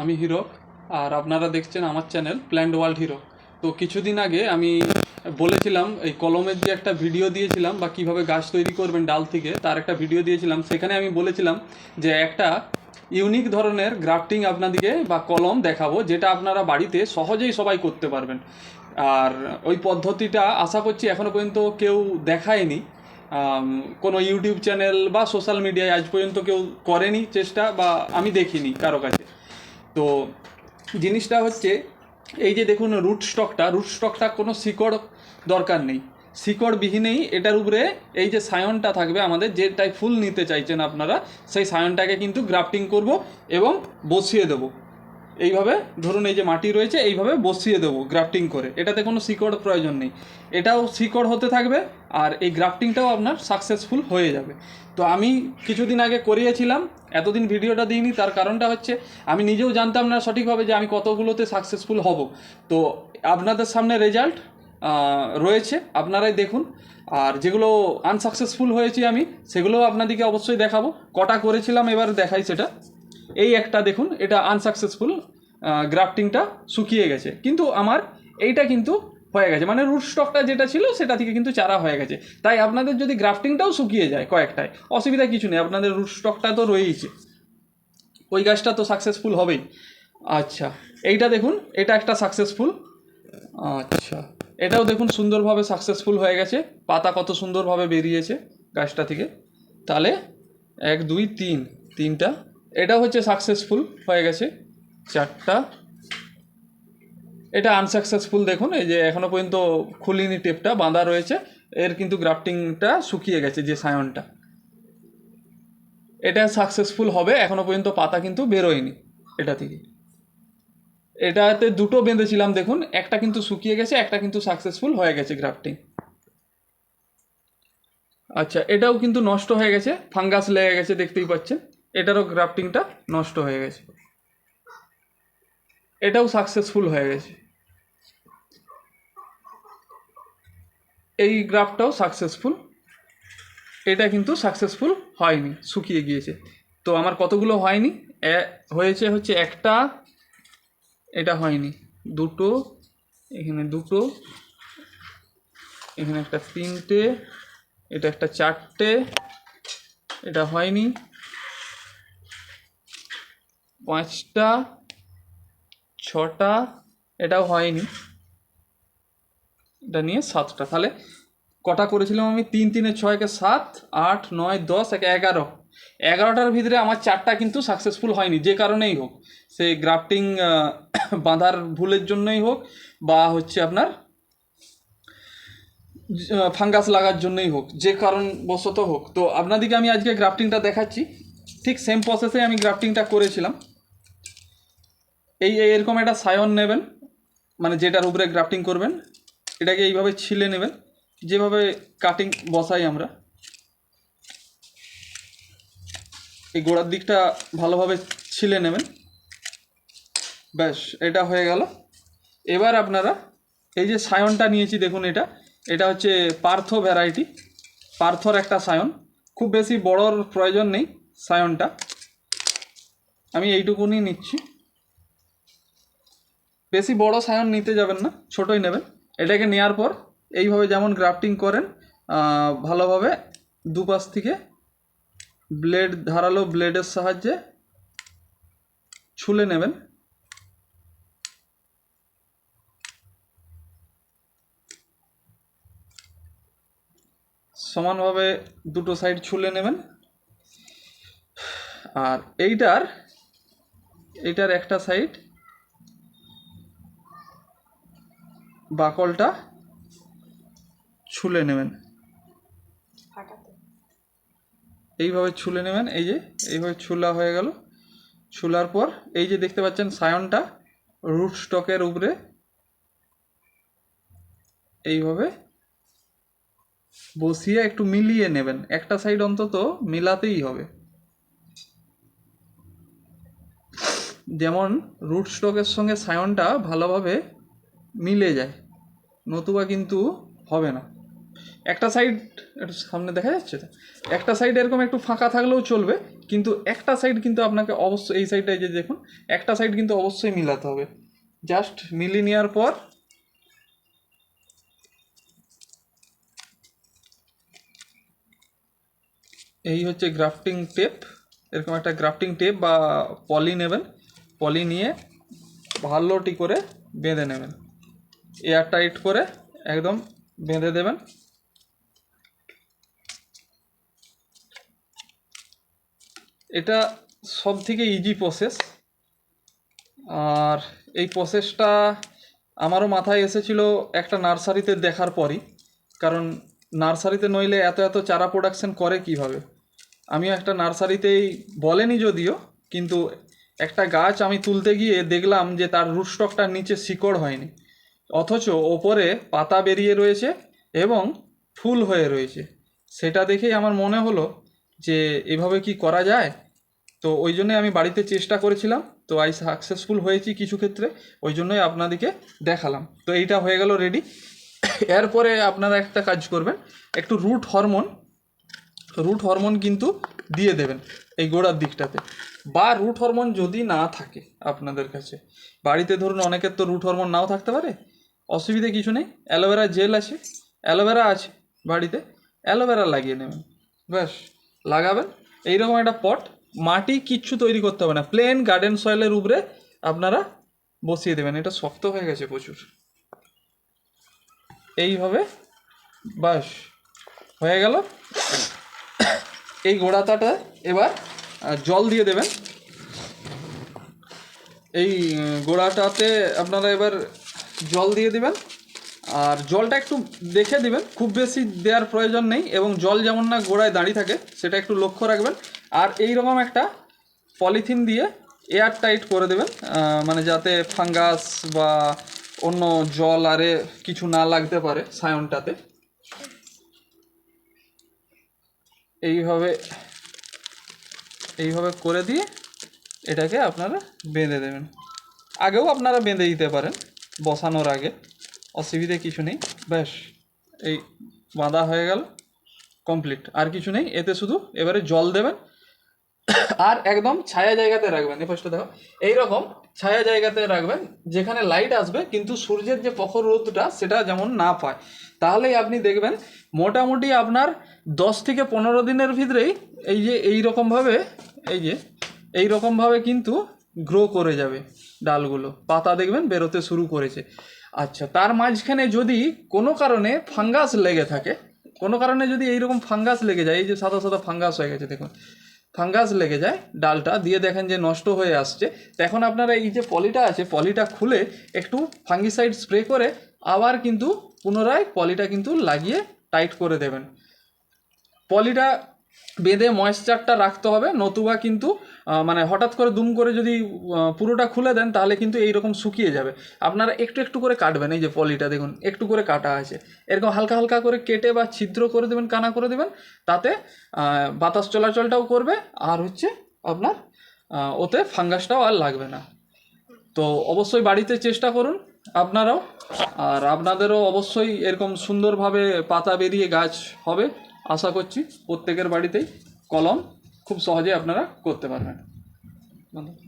আমি হিরো, আর আপনারা দেখছেন আমার চ্যানেল প্ল্যান্ড ওয়ার্ল্ড হিরো। তো কিছুদিন আগে আমি বলেছিলাম, এই কলমের যে একটা ভিডিও দিয়েছিলাম বা কীভাবে গাছ তৈরি করবেন ডাল থেকে, তার একটা ভিডিও দিয়েছিলাম। সেখানে আমি বলেছিলাম যে একটা ইউনিক ধরনের গ্রাফটিং আপনাদেরকে বা কলম দেখাবো, যেটা আপনারা বাড়িতে সহজেই সবাই করতে পারবেন। আর ওই পদ্ধতিটা আশা করছি এখনও পর্যন্ত কেউ দেখায়নি। কোনো ইউটিউব চ্যানেল বা সোশ্যাল মিডিয়ায় আজ পর্যন্ত কেউ করেনি চেষ্টা বা আমি দেখিনি কারও কাছে। তো জিনিসটা হচ্ছে, এই যে দেখুন রুট স্টকটা রুট স্টকটা কোনো শিকড় দরকার নেই। শিকড় বিহীনেই এটার উপরে এই যে সায়নটা থাকবে আমাদের যেটাই ফুল নিতে চাইছেন আপনারা, সেই সায়নটাকে কিন্তু গ্রাফটিং করব এবং বসিয়ে দেবো। এইভাবে ধরুন এই যে মাটি রয়েছে, এইভাবে বসিয়ে দেবো গ্রাফটিং করে। এটাতে কোনো শিকড় প্রয়োজন নেই। এটাও শিকড় হতে থাকবে আর এই গ্রাফটিংটাও আপনার সাকসেসফুল হয়ে যাবে। তো আমি কিছুদিন আগে করিয়েছিলাম, এতদিন ভিডিওটা দিইনি, তার কারণটা হচ্ছে আমি নিজেও জানতাম না সঠিকভাবে যে আমি কতগুলোতে সাকসেসফুল হব। তো আপনাদের সামনে রেজাল্ট রয়েছে, আপনারাই দেখুন। আর যেগুলো আনসাকসেসফুল হয়েছি আমি, সেগুলোও আপনাদেরকে অবশ্যই দেখাবো। কটা করেছিলাম এবার দেখাই সেটা। এই একটা দেখুন, এটা আনসাকসেসফুল গ্রাফটিংটা শুকিয়ে গেছে। কিন্তু আমার এইটা কিন্তু হয়ে গেছে। মানে রুট স্টকটা যেটা ছিল, সেটা থেকে কিন্তু চারা হয়ে গেছে। তাই আপনাদের যদি গ্রাফটিংটাও শুকিয়ে যায় কয়েকটায়, অসুবিধা কিছু নেই। আপনাদের রুট স্টকটা তো রয়েইছে। ওই গাছটা তো সাকসেসফুল হবেই। আচ্ছা এইটা দেখুন, এটা একটা সাকসেসফুল আচ্ছা এটাও দেখুন সুন্দরভাবে সাকসেসফুল হয়ে গেছে। পাতা কত সুন্দরভাবে বেরিয়েছে গাছটা থেকে। তাহলে এক, দুই, তিন, তিনটা এটা হচ্ছে সাকসেসফুল হয়ে গেছে। চারটা। এটা আনসাকসেসফুল দেখুন, এই যে এখনও পর্যন্ত খুলিনি টেপটা, বাঁধা রয়েছে। এর কিন্তু গ্রাফটিংটা শুকিয়ে গেছে যে সায়নটা। এটা সাকসেসফুল হবে, এখনও পর্যন্ত পাতা কিন্তু বেরোয়নি এটা থেকে। এটাতে দুটো বেঁধেছিলাম দেখুন, একটা কিন্তু শুকিয়ে গেছে, একটা কিন্তু সাকসেসফুল হয়ে গেছে গ্রাফটিং আচ্ছা এটাও কিন্তু নষ্ট হয়ে গেছে ফাঙ্গাস লেগে গেছে, দেখতেই পাচ্ছেন। এটারও গ্রাফটিংটা নষ্ট হয়ে গেছে। এটাও সাকসেসফুল হয়ে গেছে। এই গ্রাফটাও সাকসেসফুল এটা কিন্তু সাকসেসফুল হয়নি, শুকিয়ে গিয়েছে। তো আমার কতগুলো হয়নি? হয়েছে হচ্ছে একটা, এটা হয়নি। দুটো, এখানে দুটো, এখানে একটা তিনটে, এটা একটা চারটে, এটা হয়নি। পাঁচটা, ছটা, এটাও হয়নি। এটা নিয়ে সাতটা। তাহলে কটা করেছিলাম আমি? তিন, তিনে ছয়কে সাত, আট, নয়, দশ, একে এগারো। এগারোটার ভিতরে আমার চারটা কিন্তু সাকসেসফুল হয়নি, যে কারণেই হোক। সে গ্রাফটিং বাঁধার ভুলের জন্যই হোক বা হচ্ছে আপনার ফাঙ্গাস লাগার জন্যই হোক, যে কারণবশত হোক। তো আপনাদেরকে আমি আজকে গ্রাফটিংটা দেখাচ্ছি। ঠিক সেম প্রসেসে আমি গ্রাফটিংটা করেছিলাম। এই এরকম একটা সায়ন নেবেন মানে যেটার উপরে গ্রাফটিং করবেন, এটাকে এইভাবে ছিলে নেবেন, যেভাবে কাটিং বসাই আমরা। এই গোড়ার দিকটা ভালোভাবে ছিলে নেবেন। ব্যাস, এটা হয়ে গেল। এবার আপনারা এই যে সায়নটা নিয়েছি, দেখুন এটা। এটা হচ্ছে পার্থ ভ্যারাইটি পার্থর একটা সায়ন খুব বেশি বড়র প্রয়োজন নেই সায়নটা আমি এইটুকুনি নিচ্ছি। বেশি বড় সায়ন নিতে যাবেন না, ছোটই নেবেন। এটাকে নেওয়ার পর এইভাবে যেমন গ্রাফটিং করেন ভালোভাবে দুপাশ থেকে ব্লেড, ধারালো ব্লেডের সাহায্যে ছুলে নেবেন। সমানভাবে দুটো সাইড ছুলে নেবেন। আর এইটার এইটার একটা সাইড বাকলটা ছুলে নেবেন। এইভাবে ছুলে নেবেন এই যে এইভাবে ছুলা হয়ে গেল। ছুলার পর এই যে দেখতে পাচ্ছেন সায়নটা রুট স্টকের উপরে এইভাবে বসিয়ে একটু মিলিয়ে নেবেন। একটা সাইড অন্তত মিলাতেই হবে। যেমন রুট স্টকের সঙ্গে সায়নটা ভালোভাবে মিলে যায়। নতুবা কিন্তু হবে না। একটা সাইড একটু সামনে দেখা যাচ্ছে তো? একটা সাইড এরকম একটু ফাঁকা থাকলেও চলবে, কিন্তু একটা সাইড কিন্তু আপনাকে অবশ্যই, এই সাইডটায় যে দেখুন, একটা সাইড কিন্তু অবশ্যই মিলাতে হবে। জাস্ট মিলিয়ে নেওয়ার পর এই হচ্ছে গ্রাফটিং টেপ এরকম একটা গ্রাফটিং টেপ বা পলি নেবেন। পলি নিয়ে ভালোটি করে বেঁধে নেবেন। এয়ার টাইট করে একদম বেঁধে দেবেন। এটা সব থেকে ইজি প্রসেস আর এই প্রসেসটা আমারও মাথায় এসেছিল একটা নার্সারিতে দেখার পরই। কারণ নার্সারিতে নইলে এত এত চারা প্রোডাকশন করে কীভাবে? আমিও একটা নার্সারিতেই বলেনি যদিও, কিন্তু একটা গাছ আমি তুলতে গিয়ে দেখলাম যে তার রুটস্টকটার নিচে শিকড় হয়নি। অথচ ওপরে পাতা বেরিয়ে রয়েছে এবং ফুল হয়ে রয়েছে। সেটা দেখেই আমার মনে হলো যে, এভাবে কি করা যায়? তো ওই জন্যই আমি বাড়িতে চেষ্টা করেছিলাম। তো আই সাকসেসফুল হয়েছি কিছু ক্ষেত্রে, ওই জন্যই আপনাদেরকে দেখালাম। তো এইটা হয়ে গেল রেডি এরপরে আপনারা একটা কাজ করবেন, একটু রুট হরমোন রুট হরমোন কিন্তু দিয়ে দেবেন এই গোড়ার দিকটাতে। বা রুট হরমোন যদি না থাকে আপনাদের কাছে, বাড়িতে ধরুন অনেকের তো রুট হরমোন নাও থাকতে পারে অসুবিধে কিছু নেই। অ্যালোভেরা জেল আছে। অ্যালোভেরা আছে বাড়িতে। অ্যালোভেরা লাগিয়ে নেবেন। ব্যাস, লাগাবেন। এইরকম একটা পট। মাটি কিচ্ছু তৈরি করতে হবে না। প্লেন গার্ডেন সয়েলের উপরে আপনারা বসিয়ে দেবেন। এটা শক্ত হয়ে গেছে প্রচুর। এইভাবে বাস হয়ে গেল। এই গোড়াতাটা এবার জল দিয়ে দেবেন। এই গোড়াটাতে আপনারা এবার জল দিয়ে দিবেন। আর জলটা একটু দেখে দিবেন, খুব বেশি দেওয়ার প্রয়োজন নেই এবং জল যেমন না গোড়ায় দাঁড়িয়ে থাকে, সেটা একটু লক্ষ্য রাখবেন। আর এই রকম একটা পলিথিন দিয়ে এয়ার টাইট করে দেবেন মানে যাতে ফাঙ্গাস বা অন্য জল আরে কিছু না লাগতে পারে সায়নটাতে। এইভাবে এইভাবে করে দিয়ে এটাকে আপনারা বেঁধে দেবেন। আগেও আপনারা বেঁধে দিতে পারেন। বসানোর আগে। অসুবিধে কিছু নেই। ব্যাস এই বাঁধা হয়ে গেল। কমপ্লিট। আর কিছু নেই। এতে শুধু এবারে জল দেবেন। আর একদম ছায়া জায়গাতে রাখবেন। এই ফার্স্টে দেখো। এইরকম ছায়া জায়গাতে রাখবেন, যেখানে লাইট আসবে, কিন্তু সূর্যের যে প্রখর রোদটা, সেটা যেমন না পায়। তাহলেই আপনি দেখবেন, মোটামুটি আপনার দশ থেকে পনেরো দিনের ভিতরেই এই যে এই রকমভাবে এই যে এই রকমভাবে কিন্তু গ্রো করে যাবে ডালগুলো। পাতা দেখবেন বেরোতে শুরু করেছে। আচ্ছা তার মাঝখানে যদি কোনো কারণে ফাঙ্গাস লেগে থাকে, কোনো কারণে যদি এইরকম ফাঙ্গাস লেগে যায়, এই যে সাদা সাদা ফাঙ্গাস হয়ে গেছে, দেখুন ফাঙ্গাস লেগে যায় ডালটা, দিয়ে দেখেন যে নষ্ট হয়ে আসছে। তখন আপনারা এই যে পলিটা আছে, পলিটা খুলে একটু ফাঙ্গিসাইড স্প্রে করে আবার কিন্তু পুনরায় পলিটা কিন্তু লাগিয়ে টাইট করে দেবেন। পলিটা বেঁধে ময়েশ্চারটা রাখতে হবে। নতুবা কিন্তু মানে হঠাৎ করে দুম করে যদি পুরোটা খুলে দেন, তাহলে কিন্তু এইরকম শুকিয়ে যাবে। আপনারা একটু একটু করে কাটবেন, এই যে পলিটা দেখুন, একটু করে কাটা আছে। এরকম হালকা হালকা করে কেটে বা ছিদ্র করে দেবেন, কানা করে দেবেন, তাতে বাতাস চলাচলটাও করবে, আর হচ্ছে আপনার ওতে ফাঙ্গাসটাও আর লাগবে না। তো অবশ্যই বাড়িতে চেষ্টা করুন, আপনারাও, আর আপনাদেরও অবশ্যই এরকম সুন্দরভাবে পাতা বেরিয়ে গাছ হবে। আশা করছি প্রত্যেকের বাড়িতেই কলম খুব সহজে আপনারা করতে পারবেন ধন্যবাদ।